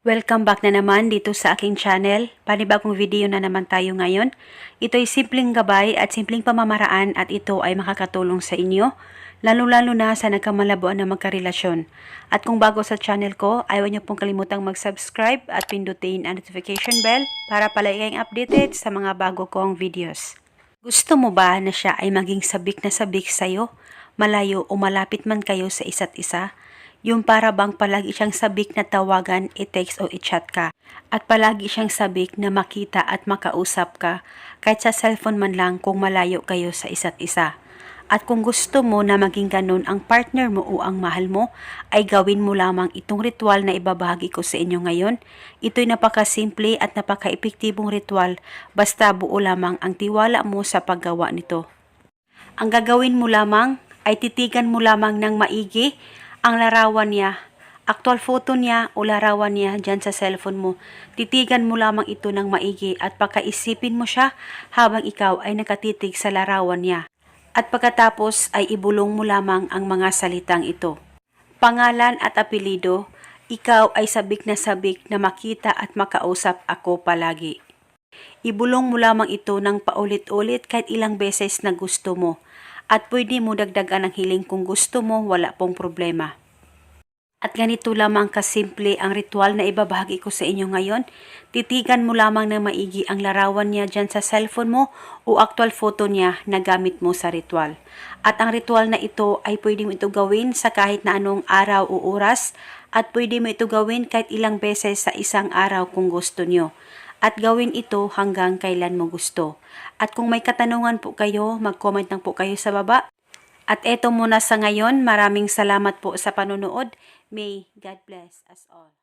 Welcome back na naman dito sa aking channel. Panibagong video na naman tayo ngayon. Ito ay simpleng gabay at simpleng pamamaraan at ito ay makakatulong sa inyo, lalo-lalo na sa nagkamalabuan na magkarelasyon. At kung bago sa channel ko, ayaw niyo pong kalimutang mag-subscribe at pindutin ang notification bell para palagi kayong updated sa mga bago kong videos. Gusto mo ba na siya ay maging sabik na sabik sa'yo? Malayo o malapit man kayo sa isa't isa? Yung para bang palagi siyang sabik na tawagan, i-text o i-chat ka. At palagi siyang sabik na makita at makausap ka kahit sa cellphone man lang kung malayo kayo sa isa't isa. At kung gusto mo na maging ganun ang partner mo o ang mahal mo, ay gawin mo lamang itong ritual na ibabahagi ko sa inyo ngayon. Ito'y napakasimple at napaka-epektibong ritual basta buo lamang ang tiwala mo sa paggawa nito. Ang gagawin mo lamang ay titigan mo lamang ng maigi ang larawan niya, actual photo niya o larawan niya dyan sa cellphone mo. Titigan mo lamang ito ng maigi at pakaisipin mo siya habang ikaw ay nakatitig sa larawan niya. At pagkatapos ay ibulong mo lamang ang mga salitang ito. Pangalan at apelido, ikaw ay sabik na sabik na makita at makausap ako palagi. Ibulong mo lamang ito ng paulit-ulit kahit ilang beses na gusto mo. At pwede mo dagdagan ang hiling kung gusto mo, wala pong problema. At ganito lamang kasimple ang ritual na ibabahagi ko sa inyo ngayon. Titigan mo lamang na maigi ang larawan niya dyan sa cellphone mo o actual photo niya na gamit mo sa ritual. At ang ritual na ito ay pwede mo ito gawin sa kahit na anong araw o oras at pwede mo ito gawin kahit ilang beses sa isang araw kung gusto nyo. At gawin ito hanggang kailan mo gusto. At kung may katanungan po kayo, mag-comment lang po kayo sa baba. At eto muna sa ngayon, maraming salamat po sa panonood. May God bless us all.